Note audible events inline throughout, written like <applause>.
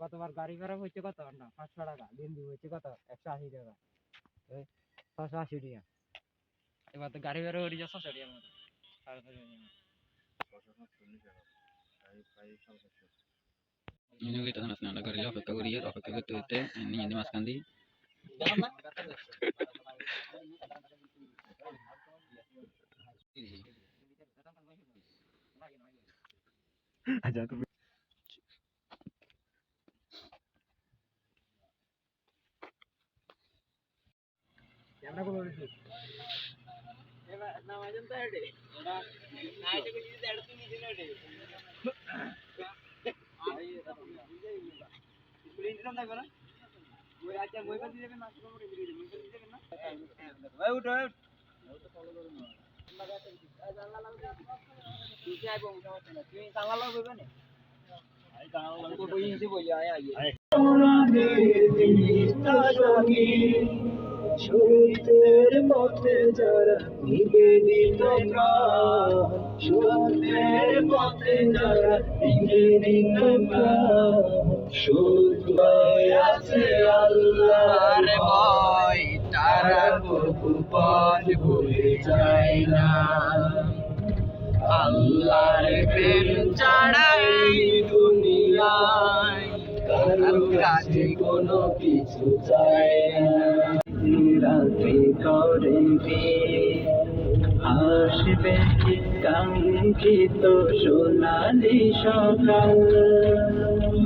গতবার গাড়ি ভাড়া হচ্ছে কত? না পাঁচশো টাকা। দিন দিব হচ্ছে কত? একশো আশি টাকা। এই ছশো আশি টাকা। এবার তো গাড়ি ভাড়া হয়ে যাচ্ছে ছশো টাকার মতো। সাড়ে ছশো। টাকা ini kita tanah senang negara ya apa kau dia apa kau tu itu ini ini mas kandi আচ্ছা তুমি ক্যামেরা করে রয়েছে এবার নামাজন তো হেডে ওটা নাইটে করে দিতে হেডে তুমি দিন হেডে প্রিন্ট নাম থাকবে না ওই আচ্ছা মই পাতি দেবেন না কোনো মোটে ভিডিও মই পাতি দেবেন না ওই উঠো উঠ তুই আইবো মোটামুটি না তুই জানলা লাগবে না আই হিন্দি বলি আয় আয় শহীদের পথে যারা নিবেদিত প্রাণ শহীদের পথে যারা নিবেদিত প্রাণ শুধু আছে আল্লাহর ভয়, তারা কবু পথ ভুলে যায় না। আল্লাহর প্রেম ছাড়াই দুনিয়ায় কারও কাছে কোনো কিছু চায় না। রাতে করে আসবে কাঙ্ক্ষিত সোনালি সকাল?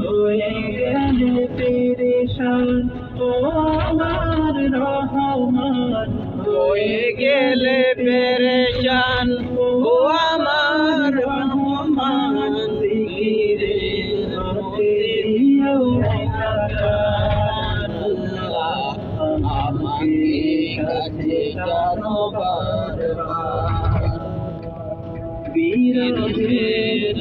হয়ে গেলে পেরেশান ও আমার রহমান। হয়ে গেলে পেরেশান কাছে জানো বারবার বিরহের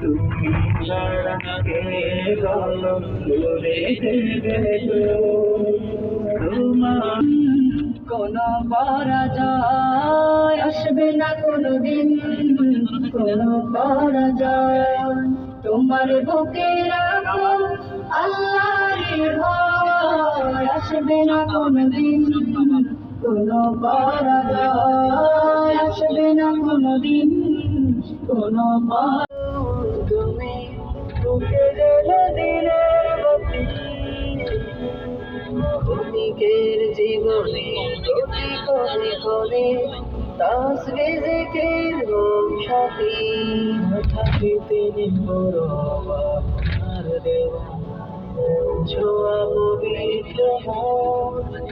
তুমি ছাড়া কে গলম তোমার কোন পরাজয় আসবে না কোনদিন কোন তোমার বুকে রাখো আল্লাহর জীবনে প্রতি করে করে তাসরে জেকের সাথী। থাকিতে বড় আমার দেব ছোয়া পবিত্র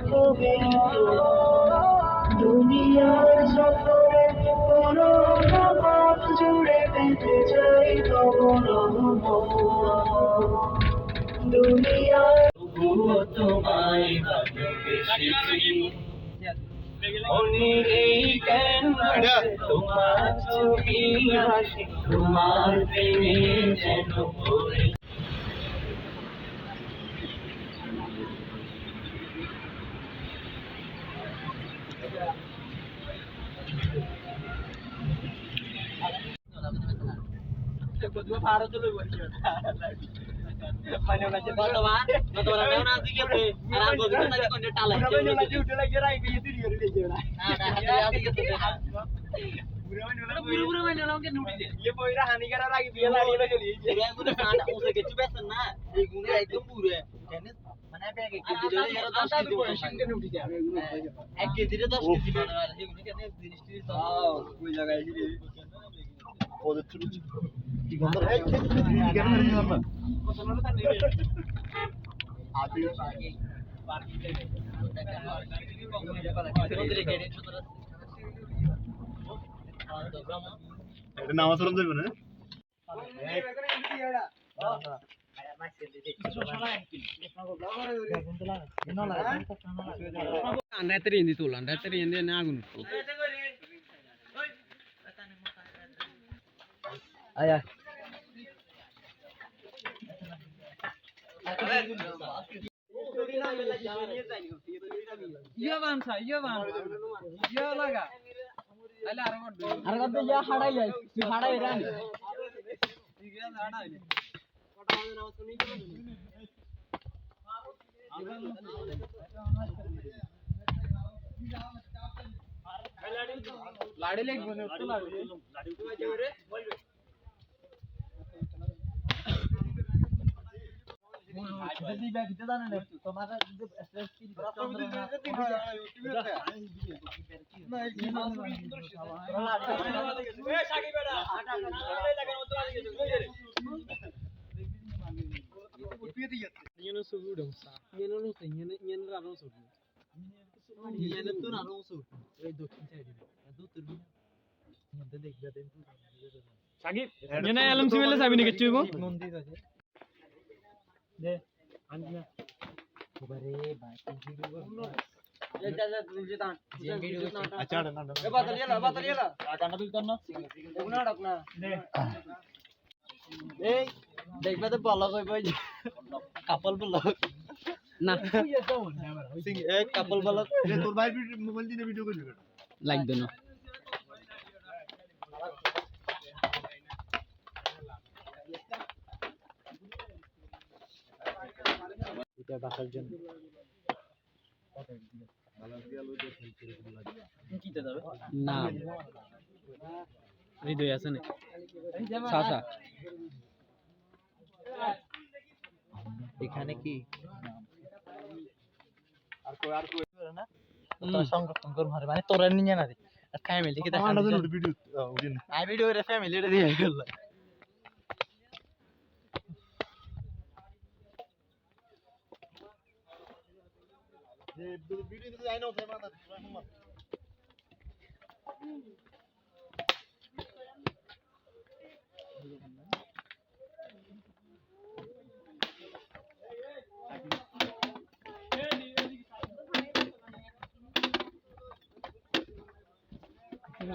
পবিত্র দুনিয়ার সফরে কোনো পথ জুড়ে পেতে চাই কবর দুনিয়ার তোমায় ভালোবেসেছি। তোমার ছবি হাসি তোমার প্রেমে যেন পড়ে এক কেজি দশ কেজি মানে জিনিস টিনিস ওই জায়গায় এটা নামাজ পড়তে যাবে না Andai ini tuh, andai teri tuh. আয়া Iya bang, sa, iya bang, iya laga. আর কত যা হাড়াই যায় তুই হাড়াই রান লাড়ি লাগবে না তো লাড়ি যদি ব্যাগ দিতে জানেন তোমার স্ট্রেস ফিল সাকিব এনে এলএম সিভিলে যাবি নাকি চুইব মন্দির আছে দে আনবি না ওবারে ভাই এই যা যা তুই যে দান যে ভিডিও আচ্ছা না না এ বাতাল ইয়ালা বাতাল ইয়ালা কান্না তুই কর না উনা ডাক না দে এই দেখবে তো বলা কই ভাই কাপল বলা না সিং কাপল বলা তোর ভাই মোবাইল দিয়ে ভিডিও করবি লাগবে না এটা বাসার জন্য না। হৃদয় আছে না সাসা। এখানে কি? আর কই? আর কই? না তোর সংরক্ষণ কর মানে তোরা নিয়ে না রে। আর ফ্যামিলি কে দেখা ভিডিও আই ভিডিও রে ফ্যামিলি রে দিয়ে গেল। ভিডিও যাই না ওঠে মাথা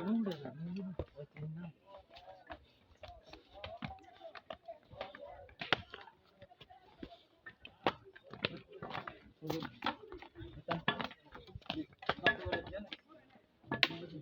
আন্ডা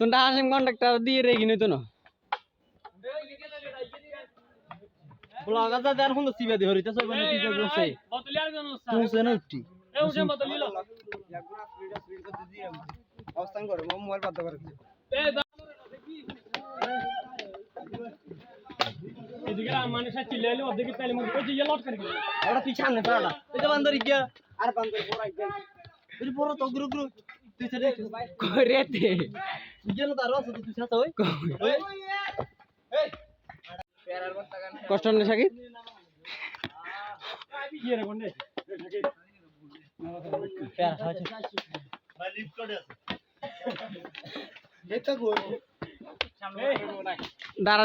তোমরা আসেন কন্ট্রাক্টর দিয়ে রেখে নিত না। আর বান্দর বড় তুই কষ্ট নেই সাকিব? দাঁড়া।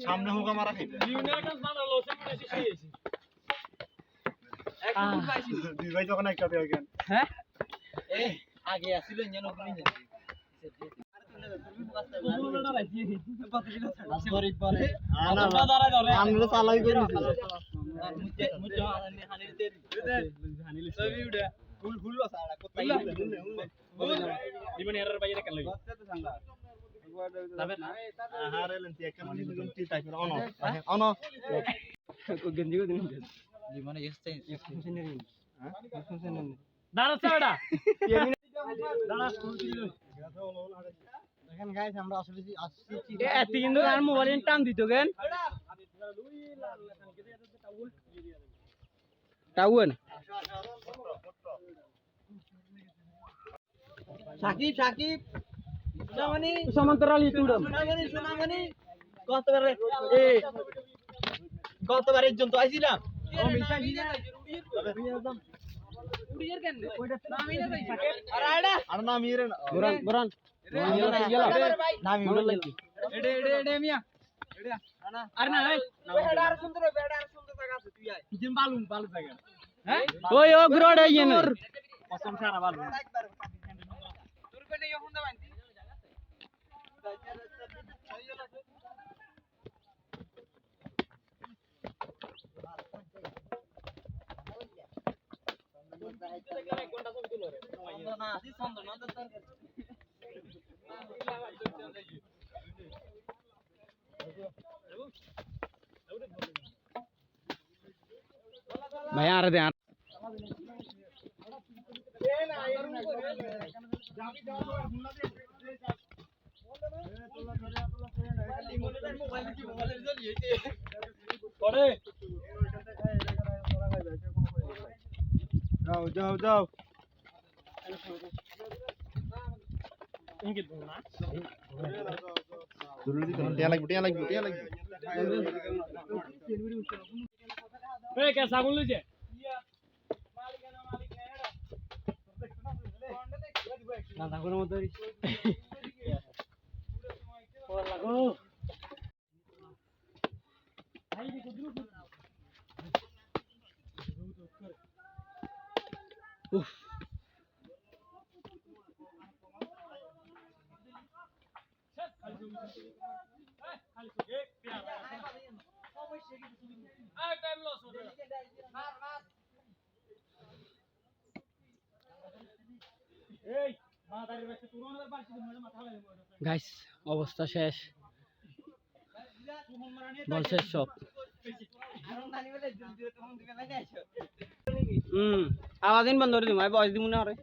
সামনে হোক হয়ে গেছে দুই ভাই যখন একটা পেয়ে গেল হ্যাঁ? আগে আসিল যেন আমরা চালাই করে ফুল ফুল কোথায় জীবন এরার বাইরে কেন লাগে যাবে না হারে লেন্তি একটা মানে দুজন টি টাইপ অন অন গেঞ্জি করে দিন জীবনে এসছে দাঁড়া সাড়া দাঁড়া এখন গাইস আমরা আসলে আসছি এত কিন্তু আর মোবাইল টান দিত কেন টাউন সাকিব সাকিব সমান্তরাল ইতুডম গতবারে এ গতবারে জন্য আইছিলাম। আর নাম ইরে না। বরান বরান নাম ইরে লাগি এডে ভাই হ্যাঁ আর দে যাও যাও যাও জরুরি দিতে টিয়া লাগবে টিয়া লাগবে টিয়া লাগবে এই কে সাগুন লইছে না থাকুর মতো <laughs> মাথা লাগে গাইস অবস্থা শেষ। বলছে সব। হুম আওয়াজ বন্ধ করে দিম বয়স দিব না আরে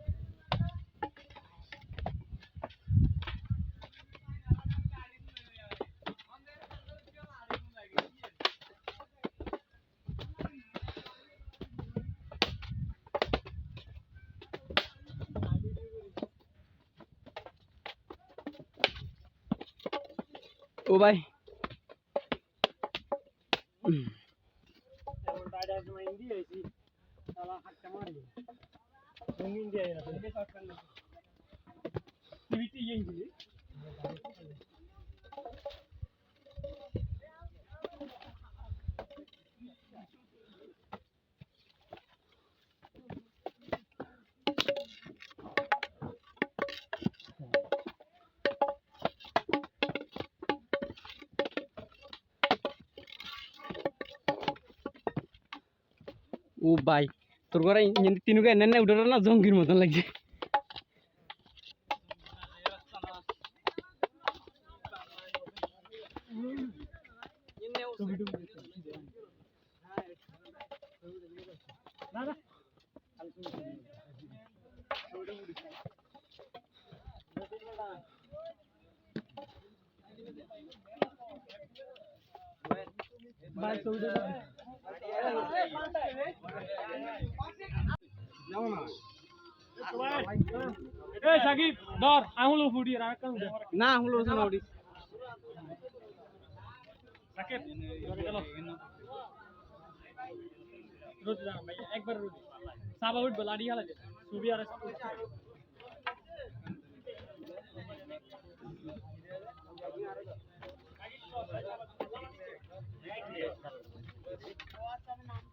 ও ভাই ও ভাই তোর ঘরে তিনুকে এনে উঠে না জঙ্গির মতন লাগছে। এই সাকিব ধর আঙুল ফুটি রাখ কাম দে না হলো না ওডি সাকিব ধরে গেল রোজ না ভাই একবার রোজ সাবা উঠ বলাডি হালা দে সুবি আর ভিডিও লিবি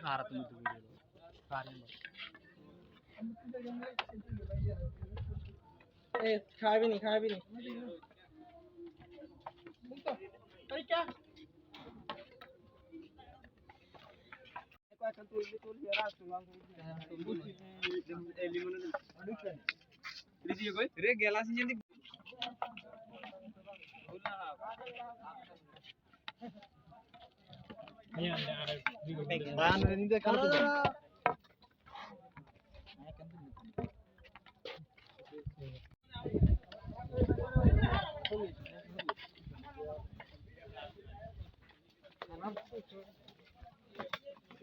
কারা তুমি তো ভিডিও এ খাবি নি খাবি নি রে গেলাস যদি নিয়ে আনলে আর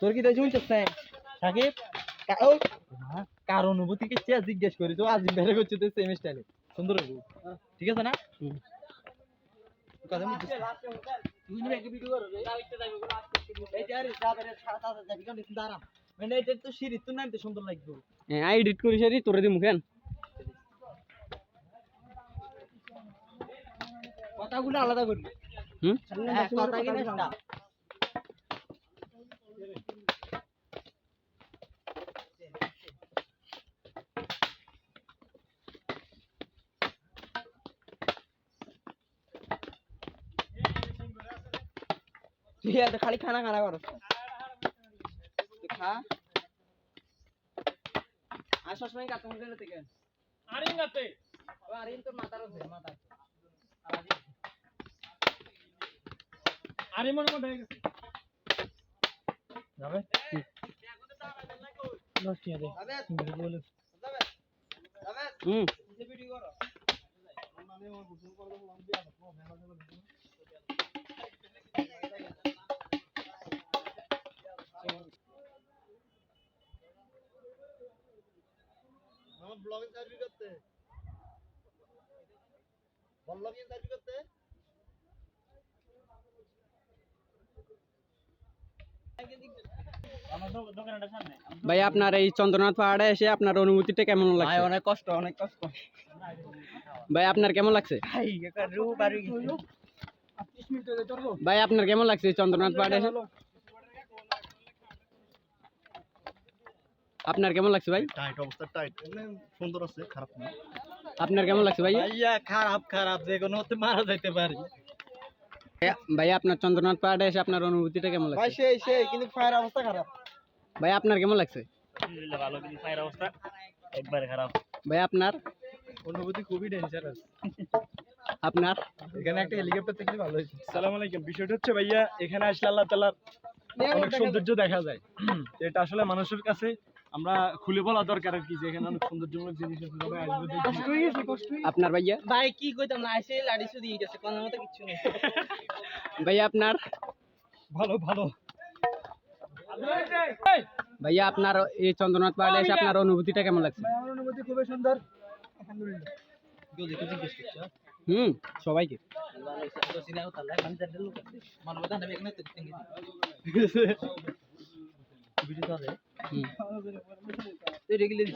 তোর কি তাই শুনছিস সাকিব কার অনুভূতি কে জিজ্ঞেস করি তো আজিম বেড়ে করছে তো সেম স্টাইলে সুন্দর হইব ঠিক আছে না কথা বুঝছিস মানে এটা তো সিঁড়ি তো নামতে সুন্দর লাগবে। আই এডিট করি সারি তোরে দিমু কেন? কথাগুলো আলাদা করবি। হুম? হ্যাঁ কথা কিনা না তুই খালি খানা খানা করস। খা আর সবসময় কাটতে হবে থেকে? তোর মাথার মনে গেছে। যাবে? দশ টাকা দে বলে হুম। ব্লগিং সার্ভি করতে ব্লগিং সার্ভি করতে ভাই আপনার এই চন্দ্রনাথ পাহাড়ে এসে আপনার অনুভূতিটা কেমন ভাই লাগছে অনেক কষ্ট অনেক কষ্ট ভাই আপনার কেমন লাগছে ভাই আপনার কেমন লাগছে চন্দ্রনাথ পাহাড়ে এসে আপনার কেমন লাগছে ভাই? টাইট অবস্থা টাইট সুন্দর আছে খারাপ না। আপনার কেমন লাগছে ভাই ভাইয়া খারাপ খারাপ যে কোনো হতে মারা যাইতে পারি। ভাই আপনার চন্দ্রনাথ পাহাড়ে এসে আপনার অনুভূতিটা কেমন ভাই সেই সেই কিন্তু ফায়ার অবস্থা খারাপ। ভাই আপনার কেমন লাগছে? ভালো কিন্তু ফায়ার অবস্থা একবারে খারাপ। ভাই আপনার? অনুভূতি খুবই ডেঞ্জারাস আপনার? এখানে একটা হেলিকপ্টার থেকে ভালো হয়েছে সালাম আলাইকুম বিষয়টা হচ্ছে ভাইয়া এখানে আসলে আল্লাহ তাআলার অনেক সৌন্দর্য দেখা যায়। <clears throat> এটা আসলে মানুষের কাছে আমরা খুলে বলা দরকার আর কি যে এখানে অনেক সৌন্দর্যমূলক জিনিস আছে সবাই আসবে আপনার ভাইয়া? ভাই কি কইতাম না এসে লাড়ি শুধু দিয়ে গেছে কোনো মতো কিছু নেই। ভাইয়া আপনার? ভালো ভালো। ভাইয়া আপনার এই চন্দ্রনাথ পাহাড়ে এসে আপনার অনুভূতিটা কেমন লাগছে? আমার অনুভূতি খুবই সুন্দর। আলহামদুলিল্লাহ। হুম সবাইকে। <laughs> রেগুলার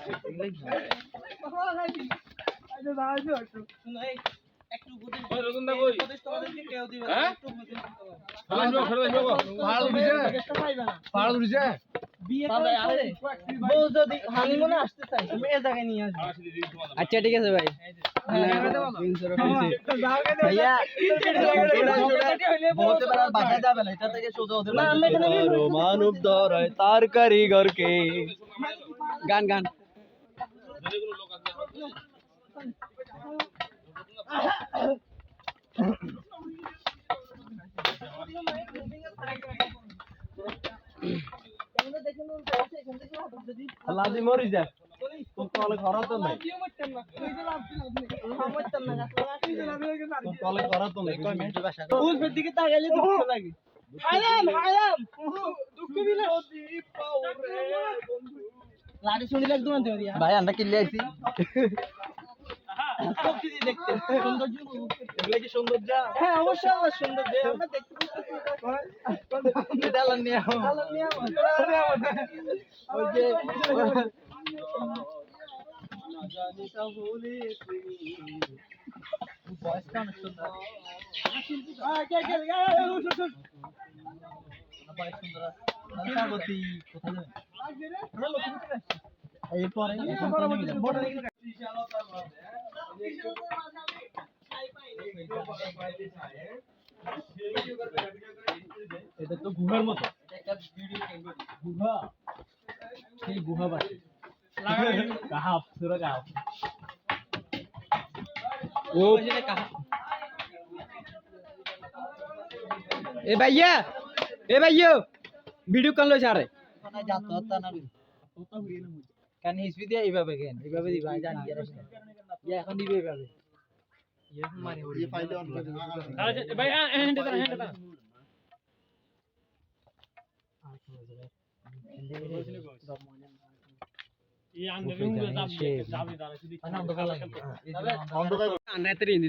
হ্যাঁ? আসবে আচ্ছা ঠিক আছে ভাই। ভাইয়া বলতে পারা বাসায় যাবে না এটা থেকে সোজা ওদের মানব ধরায় তার কারিগরকে। গান গান। লাজি মরি যা। কলে ঘর তো নাই কোন ঘর তো নাই। উলফের দিকে তাকাইলে দুঃখ লাগে হারাম হারাম দুঃখ দিলে লাড়ি শুনিলে একদম ভাই আমরা কিনলে আইছি। দেখতে। সৌন্দর্য এগুলো কি সৌন্দর্য? হ্যাঁ অবশ্যই আমার সৌন্দর্য। আমরা দেখতে ডালার নিয়ে ডালার নিয়ে ওই যে বয়সটা অনেক সুন্দর বয়স সুন্দর স্বাগতি কোথায় যাবেন এরপরে এটা তো গুহার মতো। গুহা? সেই গুহা বাসি। কাহাপ সুরা কাহাপ ও। এ ভাইয়া এ ভাইয়া ভিডিও কল লইছ আরে। যাতো তা না কেন হিসবি দিয়ে এইভাবে কেন? এইভাবে দিবা জানি আর এখন দিবে এইভাবে ইয়ে মারি ইয়ে ফাইলে অন করে আরে ভাই হ্যান্ড দাও হ্যান্ড দাও এই আন্দে রুঙ্গো চাপ দিয়ে চাপ দিয়ে দাঁড়া শুধু মানে অন্ধকার লাগে আন্ডাতে ইন্দি